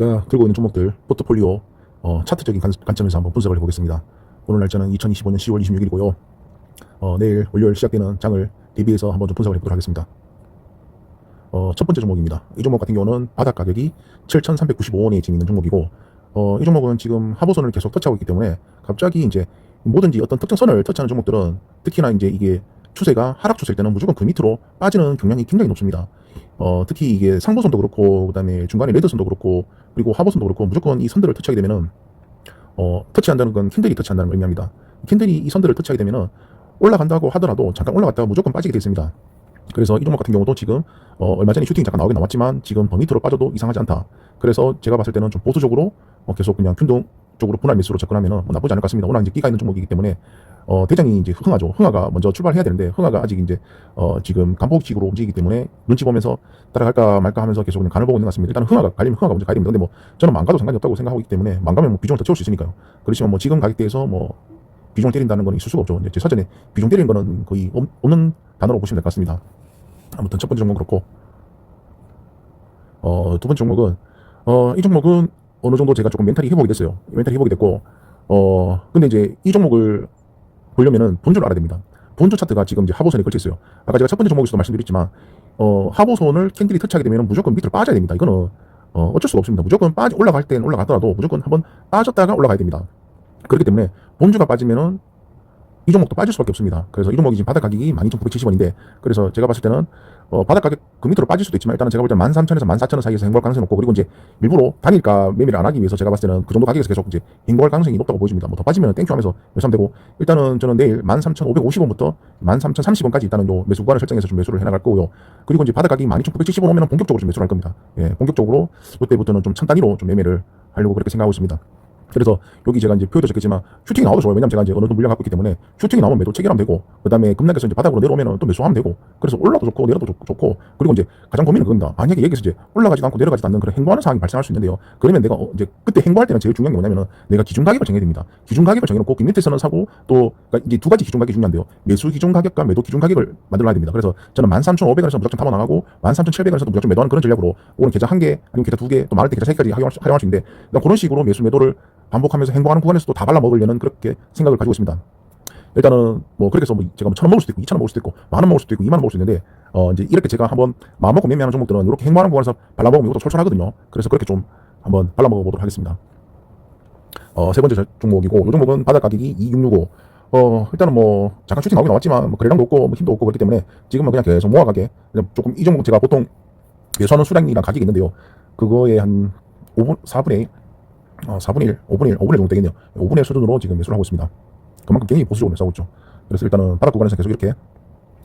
제가 들고 있는 종목들 포트폴리오 어, 차트적인 관, 관점에서 한번 분석을 해보겠습니다. 오늘 날짜는 2025년 10월 26일이고요. 어, 내일 월요일 시작되는 장을 대비해서 한번 좀 분석을 해보도록 하겠습니다. 어, 첫 번째 종목입니다. 이 종목 같은 경우는 바닥 가격이 7,395원에 지금 있는 종목이고, 어, 이 종목은 지금 하보선을 계속 터치하고 있기 때문에 갑자기 이제 뭐든지 어떤 특정 선을 터치하는 종목들은 특히나 이제 이게 추세가 하락 추세일 때는 무조건 그 밑으로 빠지는 경향이 굉장히 높습니다. 어, 특히 이게 상보선도 그렇고, 그 다음에 중간에 레드선도 그렇고, 그리고 하보선도 그렇고, 무조건 이 선들을 터치하게 되면은, 어, 터치한다는 건 캔들이 터치한다는 걸 의미합니다. 캔들이 이 선들을 터치하게 되면은, 올라간다고 하더라도 잠깐 올라갔다가 무조건 빠지게 되어 있습니다. 그래서 이 종목 같은 경우도 지금, 어, 얼마 전에 슈팅이 잠깐 나오긴 나왔지만, 지금 더 밑으로 빠져도 이상하지 않다. 그래서 제가 봤을 때는 좀 보수적으로, 어, 계속 그냥 균동 쪽으로 분할 매수로 접근하면은 뭐 나쁘지 않을 것 같습니다. 워낙 이제 끼가 있는 종목이기 때문에, 어, 대장이 이제 흥하죠. 흥하가 먼저 출발해야 되는데, 흥하가 아직 이제, 어, 지금 간폭식으로 움직이기 때문에 눈치 보면서 따라갈까 말까 하면서 계속 그냥 간을 보고 있는 것 같습니다. 일단 흥하가 갈리면 흥하가 먼저 가야 됩니다. 근데 뭐, 저는 망가도 상관이 없다고 생각하고 있기 때문에, 망가면 뭐 비중을 더 채울 수 있으니까요. 그렇지만 뭐 지금 가격대에서 뭐, 비중을 때린다는 건 있을 수가 없죠. 이제 제 사전에 비중 때리는 거는 거의 없- 없는 단어로 보시면 될 것 같습니다. 아무튼 첫 번째 종목은 그렇고, 어, 두 번째 종목은, 어, 이 종목은 어느 정도 제가 조금 멘탈이 회복이 됐어요. 멘탈이 회복이 됐고, 어, 근데 이제 이 종목을 보려면은 본주를 알아야 됩니다. 본주 차트가 지금 이제 하보선에 걸쳐 있어요. 아까 제가 첫 번째 종목에서도 말씀드렸지만, 어, 하보선을 캔들이 터치하게 되면 무조건 밑으로 빠져야 됩니다. 이거는, 어, 어쩔 수가 없습니다. 무조건 빠지, 올라갈 땐 올라가더라도 무조건 한번 빠졌다가 올라가야 됩니다. 그렇기 때문에 본주가 빠지면은 이 종목도 빠질 수밖에 없습니다. 그래서 이 종목이 지금 바닥 가격이 12,970원인데 그래서 제가 봤을 때는 어, 바닥 가격 그 밑으로 빠질 수도 있지만 일단은 제가 볼 때는 13,000에서 14,000원 사이에서 행보할 가능성이 높고 그리고 이제 일부러 단일가 매매를 안 하기 위해서 제가 봤을 때는 그 정도 가격에서 계속 이제 행보할 가능성이 높다고 보여집니다. 뭐 더 빠지면 땡큐 하면서 매수하면 되고 일단은 저는 내일 13,550원부터 13,030원까지 일단은 요 매수 구간을 설정해서 좀 매수를 해 나갈 거고요. 그리고 이제 바닥 가격이 12,970원 오면 본격적으로 좀 매수를 할 겁니다. 예, 본격적으로 이때부터는 좀 천 단위로 좀 매매를 하려고 그렇게 생각하고 있습니다. 그래서 여기 제가 이제 표에도 적겠지만 슈팅이 나와도 좋아요. 왜냐면 제가 이제 어느 정도 물량 갖고 있기 때문에 슈팅이 나오면 매도 체결하면 되고 그다음에 급락해서 이제 바닥으로 내려오면 또 매수하면 되고 그래서 올라도 좋고 내려도 좋, 좋고 그리고 이제 가장 고민은 그겁니다. 만약에 여기서 이제 올라가지도 않고 내려가지도 않는 그런 행보하는 상황이 발생할 수 있는데요. 그러면 내가 어, 이제 그때 행보할 때는 제일 중요한 게 뭐냐면은 내가 기준 가격을 정해야 됩니다. 기준 가격을 정해놓고 그 밑에서는 사고 또 그러니까 이제 두 가지 기준 가격이 중요한데요. 매수 기준 가격과 매도 기준 가격을 만들어야 됩니다. 그래서 저는 13,500원에서 무조건 타고 나가고 13,700원에서도 무조건 매도하는 그런 전략으로 오늘 계좌 한 개 아니면 계좌 두 개 또 많을 때 계좌 세 개까지 활용할 수, 활용할 수 있는데 그러니까 그런 식으로 매수 매도를 반복하면서 행보하는 구간에서도 다 발라 먹으려는 그렇게 생각을 가지고 있습니다. 일단은 뭐 그렇게 해서 뭐 제가 뭐천원 먹을 수도 있고 이천 원 먹을 수도 있고 만 원 먹을 수도 있고 이만 원 먹을 수 있는데 어 이제 이렇게 제가 한번 마음 먹고 매매하는 종목들은 이렇게 행보하는 구간에서 발라 먹으면 이것도 솔솔하거든요. 그래서 그렇게 좀 한번 발라 먹어 보도록 하겠습니다. 어 세 번째 저- 종목이고 이 종목은 바닥 가격이 2665. 어 일단은 뭐 잠깐 슈팅 나오긴 나왔지만 뭐 거래량도 없고 뭐 힘도 없고 그렇기 때문에 지금은 그냥 계속 모아가게 그냥 조금 이 종목 제가 보통 매수하는 수량이랑 가격이 있는데요. 그거에 한 5분 4분의 1, 어, 4분의 1, 5분의 1, 5분의 1 정도 되겠네요. 5분의 1 수준으로 지금 매수를 하고 있습니다. 그만큼 굉장히 보수적으로 매수하고 있죠. 그래서 일단은 바닥 구간에서 계속 이렇게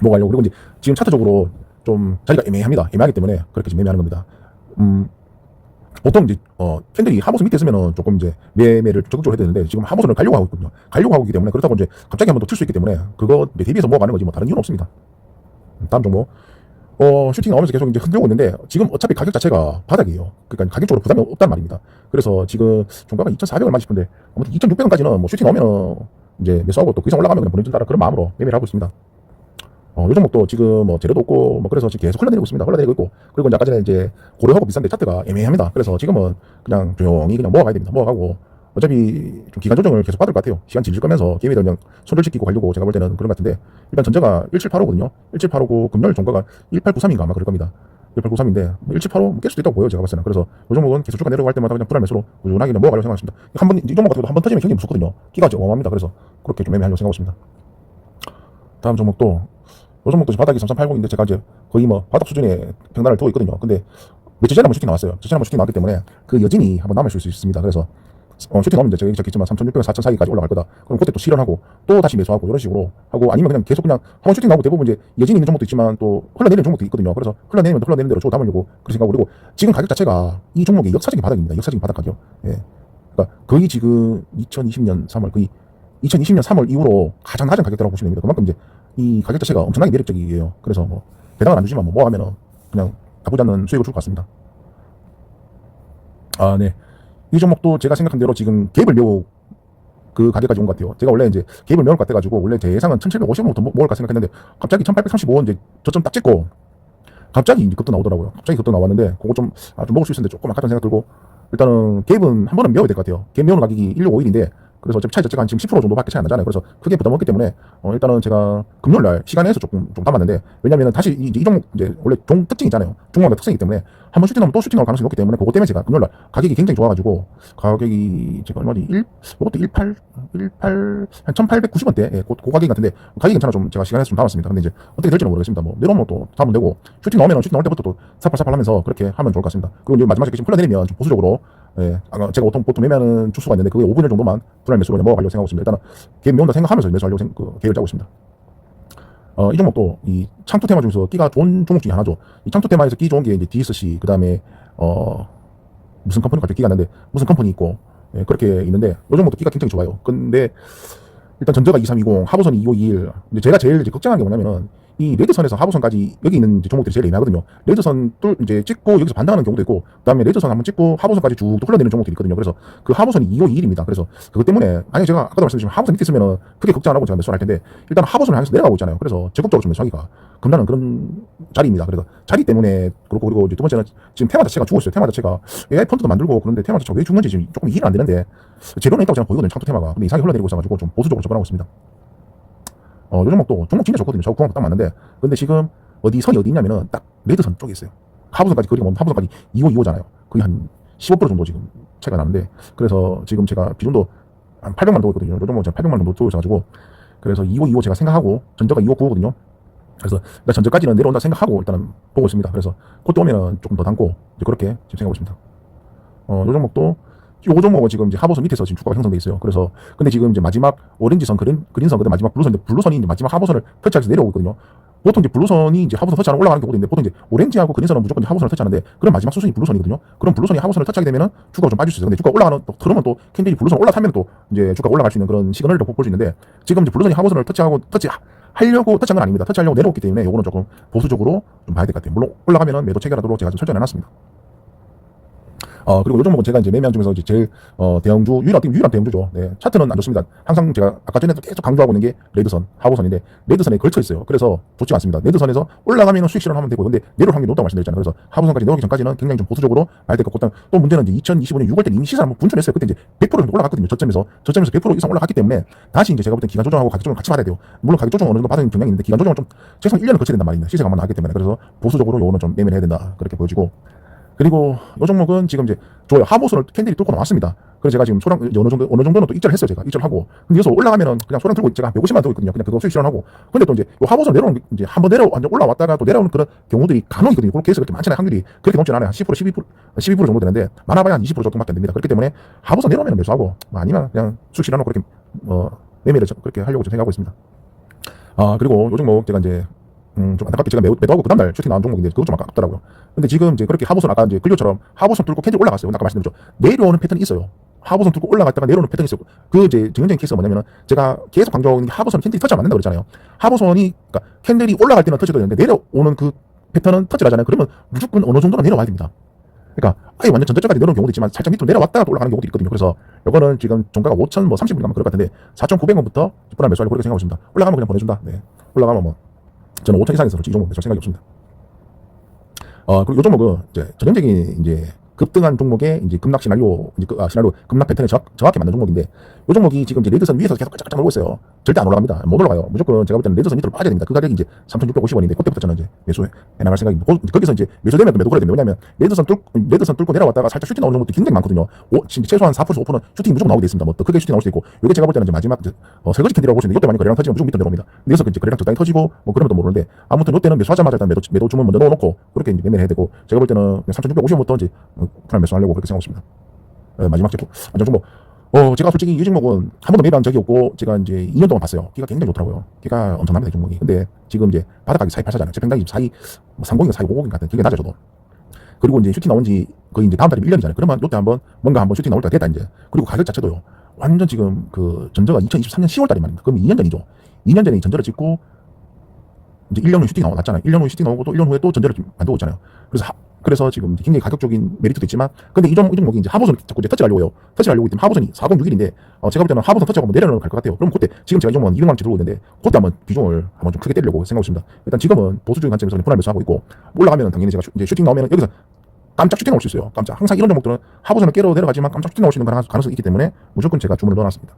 먹어가려고 그리고 이제 지금 차트적으로 좀 자리가 애매합니다. 애매하기 때문에 그렇게 지금 매매하는 겁니다. 음, 보통 이제 어 캔들이 하보스 밑에 있으면은 조금 이제 매매를 적극적으로 해야 되는데 지금 하보스를 가려고 하고 있거든요. 가려고 하고 있기 때문에 그렇다고 이제 갑자기 한번 더칠수 있기 때문에 그거 대비해서 모아가는 거지 뭐 다른 이유는 없습니다. 음, 다음 종목. 어, 슈팅 나오면서 계속 이제 흔들고 있는데, 지금 어차피 가격 자체가 바닥이에요. 그러니까 가격적으로 부담이 없단 말입니다. 그래서 지금 종가가 2,400 얼마 싶은데, 아무튼 2,600원까지는 뭐 슈팅 나오면은 이제 매수하고 또 그 이상 올라가면 그냥 보내준다라 그런 마음으로 매매를 하고 있습니다. 어, 요 종목도 지금 뭐 재료도 없고, 뭐 그래서 지금 계속 흘러내리고 있습니다. 흘러내리고 있고, 그리고 이제 아까 전에 이제 고려하고 비싼데 차트가 애매합니다. 그래서 지금은 그냥 조용히 그냥 모아가야 됩니다. 모아가고, 어차피 좀 기간 조정을 계속 받을 것 같아요. 시간 질질 거면서 기회에 그냥 손을 지키고 가려고 제가 볼 때는 그런 것 같은데, 일단 전제가 1785거든요. 1785고 금요일 종가가 1893인가 아마 그럴 겁니다. 1893인데, 뭐1785 깰 수도 있다고 보여요. 제가 봤을 때는. 그래서 이 종목은 계속 주가 내려갈 때마다 그냥 불안 매수로 꾸준하게 모아가려고 생각하십니다. 한 번, 이 종목 같은 경우도 한 번 터지면 굉장히 무섭거든요. 끼가 진짜 어마어마합니다. 그래서 그렇게 좀 매매하려고 생각하고 있습니다. 다음 종목도 요 종목도 바닥이 3380인데 제가 이제 거의 뭐 바닥 수준의 평단을 두고 있거든요. 근데 며칠 전에 한번 슈팅 나왔어요. 며칠 전에 한번 슈팅 나왔기 때문에 그 여진이 한번 남을 수 있습니다. 그래서 어, 슈팅 나오면 이제 제가 적겠지만 3,600원, 4,000 사이까지 올라갈 거다. 그럼 그때 또 실현하고 또 다시 매수하고 이런 식으로 하고 아니면 그냥 계속 그냥 한번 슈팅 나오고 대부분 이제 여진 있는 종목도 있지만 또 흘러내리는 종목도 있거든요. 그래서 흘러내리면 또 흘러내리는 대로 줘 담으려고 그렇게 생각하고 그리고 지금 가격 자체가 이 종목의 역사적인 바닥입니다. 역사적인 바닥 가격. 예. 그러니까 거의 지금 2020년 3월 거의 2020년 3월 이후로 가장 낮은 가격대라고 보시면 됩니다. 그만큼 이제 이 가격 자체가 엄청나게 매력적이에요. 그래서 뭐 배당은 안 주지만 뭐, 뭐 하면은 그냥 나쁘지 않는 수익을 줄 것 같습니다. 아, 네. 이 종목도 제가 생각한 대로 지금 갭을 메고 그 가격까지 온 것 같아요. 제가 원래 이제 갭을 메울 것 같아가지고 원래 제 예상은 1750원부터 모을까 생각했는데 갑자기 1835원 이제 저점 딱 찍고 갑자기 급도 나오더라고요. 갑자기 급도 나왔는데 그거 좀, 아, 좀 먹을 수 있었는데 조금 아까운 생각 들고 일단은 갭은 한 번은 메워야 될 것 같아요. 갭 메우는 가격이 1651인데 그래서 어차피 차이 자체가 지금 10% 정도밖에 차이 안 나잖아요. 그래서 크게 부담 없기 때문에 어, 일단은 제가 금요일 날 시간에 해서 조금 좀 담았는데 왜냐면은 다시 이, 이 종목 이제 원래 종 특징이 있잖아요. 종목의 특성이기 때문에 한번 슈팅 나오면 또 슈팅 나올 가능성이 높기 때문에 그것 때문에 제가 금요일 날 가격이 굉장히 좋아가지고 가격이 제가 얼마지 1 이것도 18 18 한 1890원대 예, 그, 그 가격 같은데 가격이 괜찮아 좀 제가 시간에서 좀 담았습니다. 근데 이제 어떻게 될지는 모르겠습니다. 뭐 내려오면 또 담으면 되고 슈팅 나오면 슈팅 나올 때부터 또 사팔사팔 하면서 그렇게 하면 좋을 것 같습니다. 그리고 이제 마지막에 지금 흘러내리면 좀 보수적으로 예, 아까 제가 보통 보통 매매하는 주수가 있는데 그게 5분열 정도만 분할 매수로 그냥 먹어가려고 생각하고 있습니다. 일단은 개인 매운다 생각하면서 매수하려고 생, 그 계획을 짜고 있습니다. 어, 이 종목도 이 창투 테마 중에서 끼가 좋은 종목 중에 하나죠. 이 창투 테마에서 끼 좋은 게 이제 DSC, 그 다음에 어 무슨 컴퍼니 갑자기 끼가 났는데 무슨 컴퍼니 있고 예, 그렇게 있는데 이 종목도 끼가 굉장히 좋아요. 근데 일단 전저가 2320, 하부선이 2521. 근데 제가 제일 이제 걱정한 게 뭐냐면은 이 레드선에서 하부선까지 여기 있는 종목들이 제일 애매하거든요. 레드선 뚫 이제 찍고 여기서 반등하는 경우도 있고, 그 다음에 레드선 한번 찍고 하부선까지 쭉 흘러내리는 종목들이 있거든요. 그래서 그 하부선이 2521입니다. 그래서 그것 때문에 아니 제가 아까도 말씀드린 하부선 밑에 있으면은 크게 걱정 안 하고 제가 매수를 할 텐데 일단 하부선을 향해서 내려가고 있잖아요. 그래서 적극적으로 좀 매수하기가 겁나는 그런 자리입니다. 그래서 자리 때문에 그렇고 그리고 이제 두 번째는 지금 테마 자체가 죽었어요. 테마 자체가 AI 펀드도 만들고 그런데 테마 자체가 왜 죽는지 지금 조금 이해가 안 되는데 제로는 있다고 저는 보이거든요. 창투 테마가. 근데 이상하게 흘러내리고 있어가지고 좀 보수적으로 접근하고 있습니다. 어, 요 종목도 종목 진짜 좋거든요. 저거 구멍 딱 맞는데. 근데 지금 어디 선이 어디 있냐면은 딱 레드선 쪽에 있어요. 하부선까지 거리가 뭐 하부선까지 2호 2호잖아요. 거의 한 15% 정도 지금 차이가 나는데 그래서 지금 제가 비중도 한 800만 두고 있거든요. 요 종목 제가 800만 정도 두고 있어가지고 그래서 2호 2호 제가 생각하고 전저가 2호 9호거든요. 그래서 일단 전저까지는 내려온다 생각하고 일단은 보고 있습니다. 그래서 그때 오면은 조금 더 담고 이제 그렇게 지금 생각하고 있습니다. 어, 요 종목도 요 종목은 지금 이제 하보선 밑에서 지금 주가가 형성돼 있어요. 그래서 근데 지금 이제 마지막 오렌지선 그린 그린선 그다음 마지막 블루선 근데 블루선이 이제 마지막 하보선을 터치해서 내려오고 있거든요. 보통 이제 블루선이 이제 하보선 터치하는 올라가는 경우도 있는데 보통 이제 오렌지하고 그린선은 무조건 이제 하보선을 터치하는데 그런 마지막 수순이 블루선이거든요. 그럼 블루선이 하보선을 터치하게 되면은 주가가 좀 빠질 수 있어요. 근데 주가 올라가는 또 그러면 또 캔들이 블루선 올라타면 또 이제 주가 올라갈 수 있는 그런 시그널을 볼수 있는데 지금 이제 블루선이 하보선을 터치하고 터치 하려고 터치한 건 아닙니다. 터치하려고 내려왔기 때문에 요거는 조금 보수적으로 좀 봐야 될 것 같아요. 물론 올라가면은 매도 체결하도록 제가 좀 설정해 놨습니다. 어, 그리고 요 종목은 제가 이제 매매한 중에서 이제 제일, 어, 대형주, 유일한, 유일한 대형주죠. 네. 차트는 안 좋습니다. 항상 제가 아까 전에도 계속 강조하고 있는 게 레드선, 하부선인데, 레드선에 걸쳐 있어요. 그래서 좋지 않습니다. 레드선에서 올라가면 수익 실현하면 되고, 근데 내려올 확률이 높다고 말씀드렸잖아요. 그래서 하부선까지 내려오기 전까지는 굉장히 좀 보수적으로 것 같고, 또 문제는 이제 2025년 6월 때 이미 시세를 한번 분출했어요. 그때 이제 100% 정도 올라갔거든요. 저점에서. 저점에서 100% 이상 올라갔기 때문에, 다시 이제 제가 볼땐 기간 조정하고 가격 조정 같이 받아야 돼요. 물론 가격 조정 어느 정도 받은 경향이 있는데, 기간 조정은 좀, 최소한 1년을 거쳐야 된단 말입니다. 시세가 한번 나기 때문에. 그래서 보수적으로 요거는 좀 매매를 해야 된다. 그렇게 보여지고, 그리고 이 종목은 지금 이제 좋아요. 하보선을 캔들이 뚫고 나왔습니다. 그래서 제가 지금 소량 어느 정도 어느 정도는 또 입절을 했어요. 제가 입절하고. 근데 여기서 올라가면은 그냥 소량 들고 제가 150만 들고 있거든요. 그냥 그거 수익 실현하고. 근데 또 이제 요 하보선 내려오는 게 이제 한번 내려 완전 올라왔다가 또 내려오는 그런 경우들이 간혹 있거든요. 그렇게 해서 그렇게 많잖아요. 확률이 그렇게 높지 않아요. 한 10% 12% 12% 정도 되는데 많아봐야 한 20% 정도밖에 안 됩니다. 그렇기 때문에 하보선 내려오면 매수하고 뭐 아니면 그냥 수익 실현하고 그렇게 어 매매를 좀 그렇게 하려고 좀 생각하고 있습니다. 아 그리고 요 종목 제가 이제 음, 좀 안타깝게 제가 매도, 매도하고 그 다음날 슈팅 나온 종목인데 그거 좀 아깝더라고요. 근데 지금 이제 그렇게 하보선 아까 이제 근료처럼 하보선 뚫고 캔들 올라갔어요. 아까 말씀드렸죠. 내려오는 패턴이 있어요. 하보선 뚫고 올라갔다가 내려오는 패턴이 있어요. 그 이제 증명적인 케이스가 뭐냐면은 제가 계속 강조하고 있는 게 하보선 캔들이 터치하면 안 된다고 그랬잖아요. 하보선이 그러니까 캔들이 올라갈 때는 터치가 되는데 내려오는 그 패턴은 터치를 하잖아요. 그러면 무조건 어느 정도는 내려와야 됩니다. 그러니까 아예 완전 전저까지 내려오는 경우도 있지만 살짝 밑으로 내려왔다가 또 올라가는 경우도 있거든요. 그래서 이거는 지금 종가가 5천 뭐 30분 가면 그럴 것 같은데 4,900원부터 분할 매수하려고 그렇게 생각하고 있습니다. 올라가면 그냥 보내준다. 네. 올라가면 뭐 저는 5천 이상에서 솔직히 이 종목 매수할 생각이 없습니다. 어, 그리고 이 종목은 이제 전형적인 이제 급등한 종목의 이제 급락 시나리오, 이제 그, 아, 시나리오 급락 패턴에 정, 정확히 맞는 종목인데 이 종목이 지금 이제 레드선 위에서 계속 깔짝깔짝 놀고 있어요. 절대 안 올라갑니다. 못 올라가요. 무조건 제가 볼 때는 레드선 밑으로 빠져야 됩니다. 그 가격이 이제 3,650원인데 그때부터 저는 이제 매수해 나갈 생각입니다. 거, 거기서 이제 매수되면 또 매도 걸어야 됩니다. 왜냐하면 레드선 뚫고 레드선 뚫고 내려왔다가 살짝 슈팅 나오는 종목도 굉장히 많거든요. 오, 지금 최소한 4% 5%는 슈팅이 무조건 나오게 돼 있습니다. 뭐더 크게 슈팅 나올 수도 있고 이게 제가 볼 때는 이제 마지막 이제, 어, 설거지 캔디라고 보시는데 이때 만약 거래량 터지면 무조건 밑으로 내려옵니다. 여기서 이제 거래량 적당히 터지고 뭐 그러면 또 모르는데 아무튼 이때는 매수하자마자 일단 매도 매도 주문 먼저 넣어놓고 그렇게 이제 매매를 해야 되고 제가 볼 때는 3,650원부터 이제 어, 분할 매수하려고 그렇게 생각하고 있습니다. 어, 마지막 제품 안전 종목. 어, 제가 솔직히 이 종목은 한 번도 매매한 적이 없고, 제가 이제 2년 동안 봤어요. 기가 굉장히 좋더라고요. 기가 엄청납니다, 이 종목이. 근데 지금 이제 바닥가격이 4284잖아요. 제 평당이 42, 뭐 30인가 4250인 같은 되게 낮아, 저도. 그리고 이제 슈팅 나온 지 거의 이제 다음 달에 1년이잖아요. 그러면 요때 한번 뭔가 한번 슈팅 나올 때가 됐다, 이제. 그리고 가격 자체도요. 완전 지금 그 전저가 2023년 10월 달이 말입니다. 그럼 2년 전이죠. 2년 전에 이 전저를 찍고, 이제 1년 후에 슈팅 나왔잖아요. 1년 후에 슈팅 나오고 또 1년 후에 또 전저를 좀 만들고 있잖아요. 그래서 하- 그래서 지금 굉장히 가격적인 메리트도 있지만 근데 이 종목이 이제 하부선 자꾸 이제 터치하려고 해요. 터치하려고 있기 때문에 하부선이 4061인데 어, 제가 볼 때는 하부선 터치하고 한번 내려놓을 갈것 같아요. 그럼 그때 지금 제가 이 종목은 200만 원치 들고 있는데 그때 한번 비중을 한번 좀 크게 때리려고 생각하고 있습니다. 일단 지금은 보수적인 관점에서 분할 매수하고 있고 올라가면 당연히 제가 슈, 이제 슈팅 나오면 여기서 깜짝 추진 나올 수 있어요. 깜짝. 항상 이런 종목들은 하부선을 깨러 내려가지만 깜짝 추진 나올 수 있는 가능- 가능성이 있기 때문에 무조건 제가 주문을 넣어놨습니다.